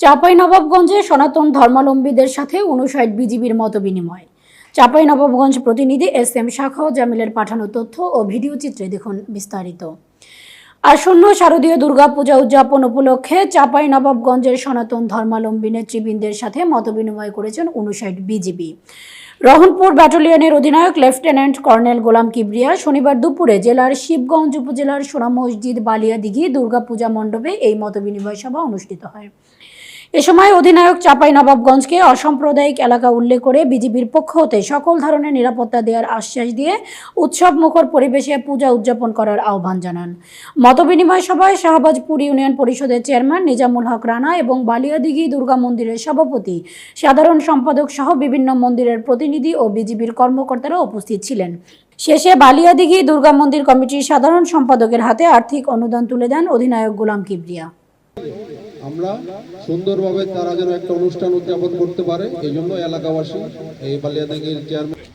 চাঁপাই নবাবগঞ্জে সনাতন ধর্মালম্বীদের সাথে উনষাট বিজিবির মত বিনিময় চাঁপাই নবাবগঞ্জ প্রতিনিধি এস এম শাখা জামিলের পাঠানো তথ্য ও ভিডিও চিত্রে দেখুন বিস্তারিত। আসন্ন শারদীয় দুর্গাপূজা উদযাপন উপলক্ষে চাঁপাই নবাবগঞ্জের সনাতন ধর্মাবলম্বী নেতৃবৃন্দের সাথে মতবিনিময় করেছেন উনষাট বিজিবি রহনপুর ব্যাটালিয়নের অধিনায়ক লেফটেন্যান্ট কর্নেল গোলাম কিবরিয়া শনিবার দুপুরে জেলার শিবগঞ্জ উপজেলার সোনা মসজিদ বালিয়াদিঘি দুর্গাপূজা মণ্ডপে এই মতবিনিময় সভা অনুষ্ঠিত হয়। এ সময় অধিনায়ক চাঁপাই নবাবগঞ্জকে অসাম্প্রদায়িক এলাকা উল্লেখ করে বিজিবির পক্ষ হতে সকল ধরনের নিরাপত্তা দেওয়ার আশ্বাস দিয়ে উৎসব মুখর পরিবেশে পূজা উদযাপন করার আহ্বান জানান। মতবিনিময় সভায় শাহবাজপুর ইউনিয়ন পরিষদের চেয়ারম্যান নিজামুল হক রানা এবং বালিয়াদিঘি দুর্গা মন্দিরের সভাপতি, সাধারণ সম্পাদক সহ বিভিন্ন মন্দিরের প্রতিনিধি ও বিজিবির কর্মকর্তারা উপস্থিত ছিলেন। শেষে বালিয়াদিঘি দুর্গা মন্দির কমিটির সাধারণ সম্পাদকের হাতে আর্থিক অনুদান তুলে দেন অধিনায়ক গোলাম কিবরিয়া। আমরা সুন্দরভাবে তারা যেন একটা অনুষ্ঠান উদযাপন করতে পারে, এই জন্য এলাকাবাসী, এই বালিয়াদাঙ্গির চেয়ারম্যান